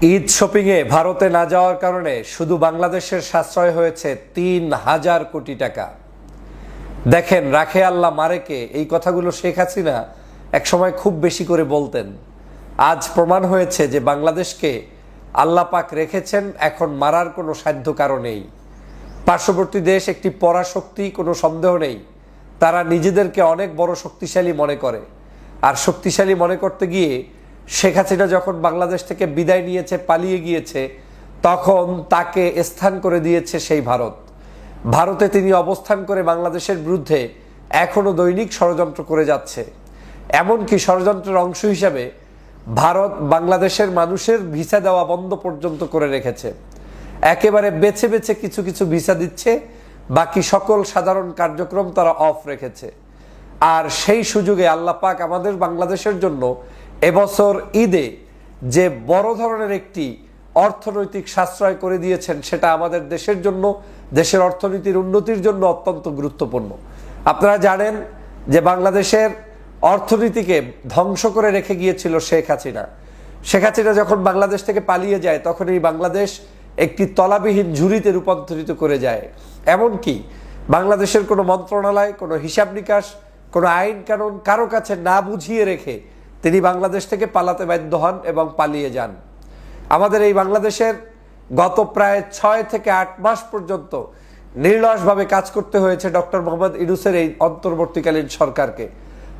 ঈদ শপিংয়ে ভারতে না যাওয়ার কারণে শুধু বাংলাদেশের সাশ্রয় হয়েছে তিন হাজার কোটি টাকা। দেখেন, রাখে আল্লাহ মারেকে এই কথাগুলো শেখ হাসিনা একসময় খুব বেশি করে বলতেন। আজ প্রমাণ হয়েছে যে বাংলাদেশকে আল্লাহ পাক রেখেছেন, এখন মারার কোনো সাধ্য কারণেই পার্শ্ববর্তী দেশ একটি পরাশক্তি, কোনো সন্দেহ নেই। তারা নিজেদেরকে অনেক বড় শক্তিশালী মনে করে। আর শক্তিশালী মনে করতে গিয়ে শেখ হাসিনা যখন বাংলাদেশ থেকে বিদায় নিয়েছে, পালিয়ে গিয়েছে, তখন তাকে স্থান করে দিয়েছে সেই ভারত। ভারতে তিনি অবস্থান করে বাংলাদেশের বিরুদ্ধে এখনও দৈনিক ষড়যন্ত্র করে যাচ্ছে। এমনকি ষড়যন্ত্রের অংশ হিসাবে ভারত বাংলাদেশের মানুষের ভিসা দেওয়া বন্ধ পর্যন্ত করে রেখেছে। একেবারে বেছে বেছে কিছু কিছু ভিসা দিচ্ছে, বাকি সকল সাধারণ কার্যক্রম তারা অফ রেখেছে। আর সেই সুযোগে আল্লাহ পাক আমাদের বাংলাদেশের জন্য এবছর ঈদে যে বড় ধরনের একটি অর্থনৈতিক সাশ্রয় করে দিয়েছেন, সেটা আমাদের দেশের জন্য, দেশের অর্থনীতির উন্নতির জন্য অত্যন্ত গুরুত্বপূর্ণ। আপনারা জানেন যে বাংলাদেশের অর্থনীতিকে ধ্বংস করে রেখে গিয়েছিল শেখ হাসিনা। শেখ হাসিনা যখন বাংলাদেশ থেকে পালিয়ে যায় তখন এই বাংলাদেশ একটি তলাবিহীন ঝুড়িতে রূপান্তরিত করে যায়। এমনকি বাংলাদেশের কোনো মন্ত্রণালয়, কোনো হিসাব নিকাশ, কোনো আইন কানুন কারও কাছে না বুঝিয়ে রেখে তিনি বাংলাদেশ থেকে পালাতে বাধ্য হন এবং পালিয়ে যান। আমাদের এই বাংলাদেশের গত প্রায় ছয় থেকে আট মাস পর্যন্ত নির্লসভাবে কাজ করতে হয়েছে ডক্টর মোহাম্মদ ইনুসের এই অন্তর্বর্তীকালীন সরকারকে।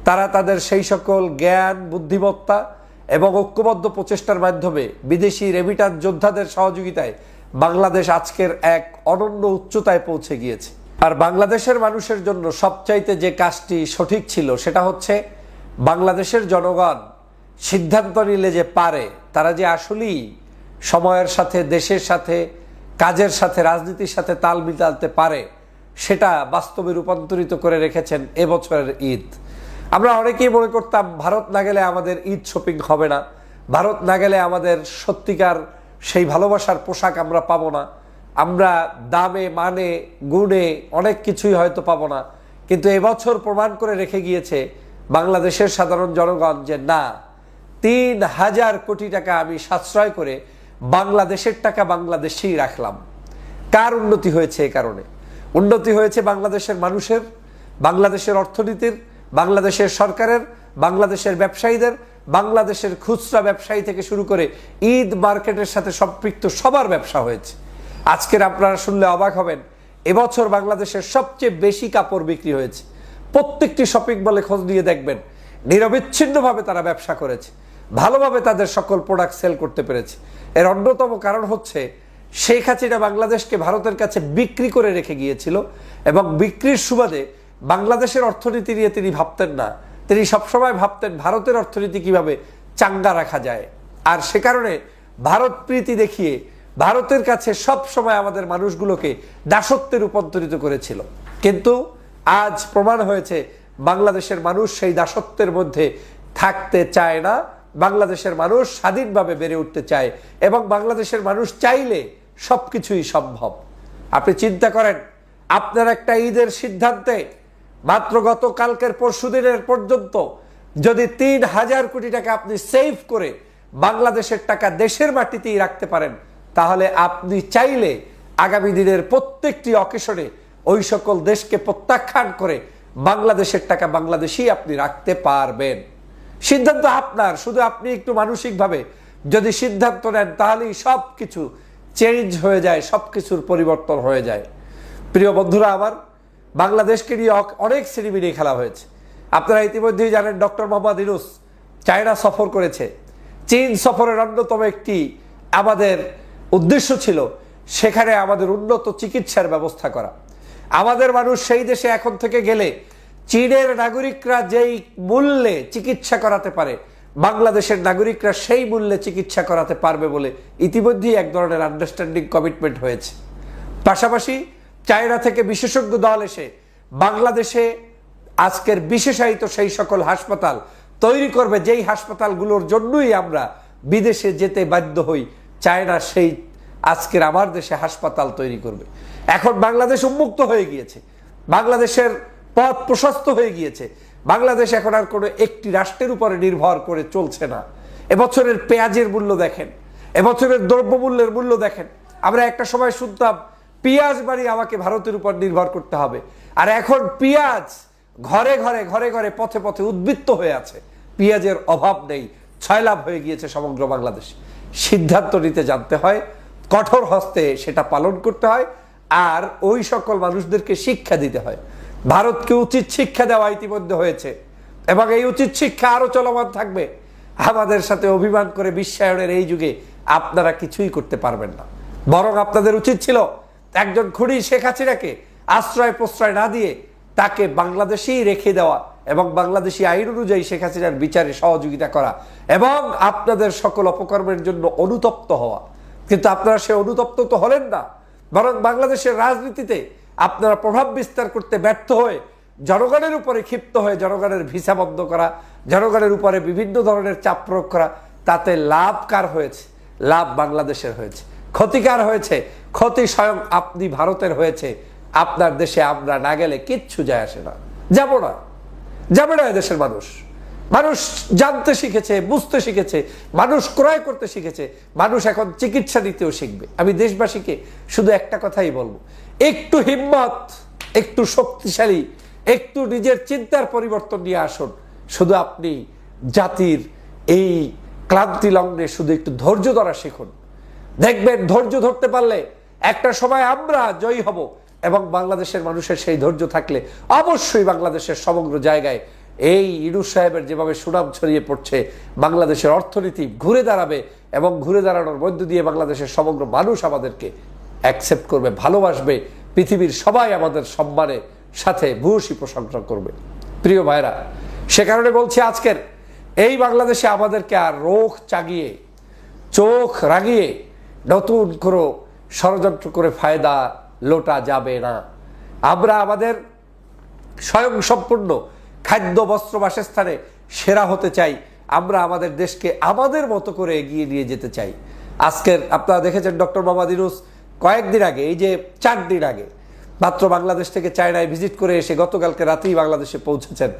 তারা তাদের সেই সকল জ্ঞান, বুদ্ধিমত্তা এবং ঐক্যবদ্ধ প্রচেষ্টার মাধ্যমে বিদেশি রেমিটার যোদ্ধাদের সহযোগিতায় বাংলাদেশ আজকের এক অনন্য উচ্চতায় পৌঁছে গিয়েছে। আর বাংলাদেশের মানুষের জন্য সবচাইতে যে কাজটি সঠিক ছিল সেটা হচ্ছে বাংলাদেশের জনগণ সিদ্ধান্ত নিলে যে পারে, তারা যে আসলেই সময়ের সাথে, দেশের সাথে, কাজের সাথে, রাজনীতির সাথে তাল মিলাতে পারে, সেটা বাস্তবে রূপান্তরিত করে রেখেছেন এবছরের ঈদ। আমরা অনেকেই মনে করতাম, ভারত না গেলে আমাদের ঈদ শপিং হবে না, ভারত না গেলে আমাদের সত্যিকার সেই ভালোবাসার পোশাক আমরা পাবো না, আমরা দামে মানে গুণে অনেক কিছুই হয়তো পাবো না, কিন্তু এবছর প্রমাণ করে রেখে গিয়েছে বাংলাদেশের সাধারণ জনগণ যে না, তিন হাজার কোটি টাকা আমি সাশ্রয় করে বাংলাদেশের টাকা বাংলাদেশেই রাখলাম। কার উন্নতি হয়েছে এ কারণে? উন্নতি হয়েছে বাংলাদেশের মানুষের, বাংলাদেশের অর্থনীতির, বাংলাদেশের সরকারের, বাংলাদেশের ব্যবসায়ীদের, বাংলাদেশের খুচরা ব্যবসায়ী থেকে শুরু করে ঈদ মার্কেটের সাথে সম্পৃক্ত সবার ব্যবসা হয়েছে। আজকের আপনারা শুনলে অবাক হবেন, এবছর বাংলাদেশের সবচেয়ে বেশি কাপড় বিক্রি হয়েছে। প্রত্যেকটি শপিং মলে খোঁজ নিয়ে দেখবেন। নিরবিচ্ছিন্নভাবে তারা ব্যবসা করেছে। ভালোভাবে তাদের সকল প্রোডাক্ট সেল করতে পেরেছে। এর অন্যতম কারণ হচ্ছে, শেখ হাসিনা বাংলাদেশকে ভারতের কাছে বিক্রি করে রেখে গিয়েছিল এবং বিক্রির সুবাদে বাংলাদেশের অর্থনীতি নিয়ে তিনি ভাবতেন না। তিনি সবসময় ভাবতেন, ভারতের অর্থনীতি কীভাবে চাঙ্গা রাখা যায়? আর সে কারণে ভারত প্রীতি দেখিয়ে ভারতের কাছে সব সময় আমাদের মানুষগুলোকে দাসত্বে রূপান্তরিত করেছিল। কিন্তু আজ প্রমাণ হয়েছে, বাংলাদেশের মানুষ সেই দাসত্বের মধ্যে থাকতে চায় না। বাংলাদেশের মানুষ স্বাধীনভাবে বেড়ে উঠতে চায় এবং বাংলাদেশের মানুষ চাইলে সব কিছুই সম্ভব। আপনি চিন্তা করেন, আপনার একটা ঈদের সিদ্ধান্তে মাত্র গত কালকের পরশু দিনের পর্যন্ত যদি তিন হাজার কোটি টাকা আপনি সেভ করে বাংলাদেশের টাকা দেশের মাটিতেই রাখতে পারেন, তাহলে আপনি চাইলে আগামী দিনের প্রত্যেকটি অকেশনে ওই সকল দেশকে প্রত্যাখ্যান করে বাংলাদেশের টাকা বাংলাদেশেই আপনি রাখতে পারবেন। সিদ্ধান্ত আপনার, শুধু আপনি একটু মানসিকভাবে যদি সিদ্ধান্ত নেন, তাহলেই সব কিছু চেঞ্জ হয়ে যায় সব কিছুর পরিবর্তন হয়ে যায়। প্রিয় বন্ধুরা আমার, বাংলাদেশকে নিয়ে অনেক নিয়ে খেলা হয়েছে। আপনারা ইতিমধ্যেই জানেন, ডক্টর মোহাম্মদ ইনুস চায়না সফর করেছে। চীন সফরের অন্যতম একটি আমাদের উদ্দেশ্য ছিল, সেখানে আমাদের উন্নত চিকিৎসার ব্যবস্থা করা। আমাদের মানুষ সেই দেশে এখন থেকে গেলে চীনের নাগরিকরা যেই মূল্যে চিকিৎসা করাতে পারে, বাংলাদেশের নাগরিকরা সেই মূল্যে চিকিৎসা করাতে পারবে বলে ইতিমধ্যেই এক ধরনের আন্ডারস্ট্যান্ডিং কমিটমেন্ট হয়েছে। পাশাপাশি চায়না থেকে বিশেষজ্ঞ দল এসে বাংলাদেশে আজকের বিশেষায়িত সেই সকল হাসপাতাল তৈরি করবে, যেই হাসপাতালগুলোর জন্যই আমরা বিদেশে যেতে বাধ্য হই, চায়না সেই আজকের আমার দেশে হাসপাতাল তৈরি করবে। এখন বাংলাদেশ উন্মুক্ত হয়ে গিয়েছে। বাংলাদেশের পথ প্রশস্ত হয়ে গিয়েছে। বাংলাদেশ এখন আর কোনো একটি রাষ্ট্রের উপরে নির্ভর করে চলছে না। এবছরের পেঁয়াজের মূল্য দেখেন। এবছরের দ্রব্যমূল্যের মূল্য দেখেন। আমরা একটা সময় শুনতাম, পেঁয়াজ বাড়ি আমাকে ভারতের উপর নির্ভর করতে হবে। আর এখন পেঁয়াজ ঘরে ঘরে ঘরে ঘরে পথে পথে উদ্বৃত্ত হয়ে আছে। পেঁয়াজের অভাব নেই। ছয়লাভ হয়ে গিয়েছে সমগ্র বাংলাদেশ। সিদ্ধান্ত নিতে জানতে হয়, কঠোর হস্তে সেটা পালন করতে হয়। আর ওই সকল মানুষদেরকে শিক্ষা দিতে হয়। ভারতকে উচিত শিক্ষা দেওয়া ইতিমধ্যে হয়েছে। এবং এই উচিত শিক্ষা আরও চলমান থাকবে। আমাদের সাথে অভিমান করে বিশ্বায়নের এই যুগে আপনারা কিছুই করতে পারবেন না। বরং আপনাদের উচিত ছিল একজন খুঁড়ি শেখ হাসিনাকে আশ্রয় প্রশ্রয় না দিয়ে তাকে বাংলাদেশেই রেখে দেওয়া এবং বাংলাদেশি আইন অনুযায়ী শেখ হাসিনার বিচারে সহযোগিতা করা এবং আপনাদের সকল অপকর্মের জন্য অনুতপ্ত হওয়া। কিন্তু আপনারা সে অনুতপ্ত তো হলেন না। বরং বাংলাদেশের রাজনীতিতে আপনারা প্রভাব বিস্তার করতে ব্যর্থ হয়ে জনগণের উপরে ক্ষিপ্ত হয়ে জনগণের ভিসা বন্ধ করা, জনগণের উপরে বিভিন্ন ধরনের চাপ প্রয়োগ করা, তাতে লাভ কার হয়েছে? লাভ বাংলাদেশের হয়েছে। ক্ষতিকার হয়েছে? ক্ষতি স্বয়ং আপনি ভারতের হয়েছে। আপনার দেশে আমরা না গেলে কিচ্ছু যায় আসে না। যাব না। যাবে না দেশের মানুষ। মানুষ জানতে শিখেছে, বুঝতে শিখেছে, মানুষ ক্রয় করতে শিখেছে, মানুষ এখন চিকিৎসা নিতেও শিখবে। আমি দেশবাসীকে শুধু একটা কথাই বলব, একটু হিম্মত, একটু শক্তিশালী, একটু নিজের চিন্তার পরিবর্তন নিয়ে আসুন। শুধু আপনি জাতির এই ক্লান্তি লগ্নে শুধু একটু ধৈর্য ধরা শিখুন। দেখবেন ধৈর্য ধরতে পারলে একটা সময় আমরা জয়ী হব এবং বাংলাদেশের মানুষের সেই ধৈর্য থাকলে অবশ্যই বাংলাদেশের সমগ্র জায়গায় এই ইনুস সাহেবের যেভাবে সুনাম ছড়িয়ে পড়ছে, বাংলাদেশের অর্থনীতি ঘুরে দাঁড়াবে এবং ঘুরে দাঁড়ানোর মধ্য দিয়ে বাংলাদেশের সমগ্র মানুষ আমাদেরকে অ্যাকসেপ্ট করবে, ভালোবাসবে, পৃথিবীর সবাই আমাদের সম্মানের সাথে ভূয়সী প্রশংসা করবে। প্রিয় ভাইরা সে কারণে বলছি আজকের এই বাংলাদেশে আমাদেরকে আর রোখ চাগিয়ে, চোখ রাগিয়ে নতুন করে ষড়যন্ত্র করে ফায়দা লোটা যাবে না। আমরা আমাদের স্বয়ং সম্পূর্ণ খাদ্য, বস্ত্র, বাসস্থানে সেরা হতে চাই। আমরা আমাদের দেশকে আমাদের মতো করে এগিয়ে নিয়ে যেতে চাই। আজকের আপনারা দেখেছেন ডক্টর মোহাম্মদ ইউনুস কয়েকদিন আগে, এই যে চার দিন আগে, মাত্র বাংলাদেশ থেকে চায়নায় ভিজিট করে এসে গতকালকে রাতেই বাংলাদেশে পৌঁছেছেন।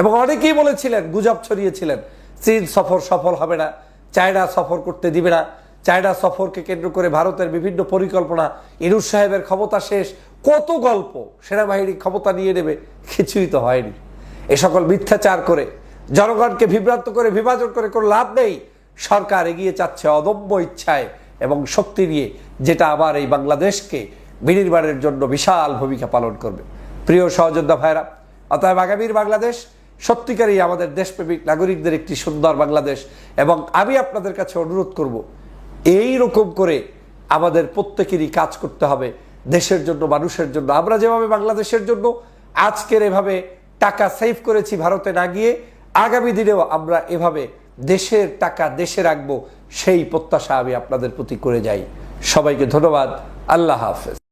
এবং অনেকেই বলেছিলেন, গুজব ছড়িয়েছিলেন, চীন সফর সফল হবে না, চায়না সফর করতে দিবে না, চায়না সফরকে কেন্দ্র করে ভারতের বিভিন্ন পরিকল্পনা, ইনুস সাহেবের ক্ষমতা শেষ, কত গল্প, সেনাবাহিনী ক্ষমতা নিয়ে নেবে, কিছুই তো হয়নি। এ সকল মিথ্যাচার করে, জনগণকে বিভ্রান্ত করে, বিভাজন করে কোনো লাভ নেই। সরকার এগিয়ে যাচ্ছে অদম্য ইচ্ছায় এবং শক্তি নিয়ে, যেটা আবার এই বাংলাদেশকে বিনির্মাণের জন্য বিশাল ভূমিকা পালন করবে। প্রিয় সহযোদ্ধা ভাইরা, অতএব আগামীর বাংলাদেশ সত্যিকারই আমাদের দেশপ্রেমিক নাগরিকদের একটি সুন্দর বাংলাদেশ এবং আমি আপনাদের কাছে অনুরোধ করব, এই রকম করে আমাদের প্রত্যেকেরই কাজ করতে হবে। দেশের জন্য, মানুষের জন্য, আমরা যেভাবে বাংলাদেশের জন্য আজকের এভাবে টাকা সেভ করেছি ভারতে না গিয়ে আগামী দিনেও আমরা এভাবে দেশের টাকা দেশে রাখব, সেই প্রত্যাশা আমি আপনাদের প্রতি করে যাই। সবাইকে ধন্যবাদ। আল্লাহ হাফেজ।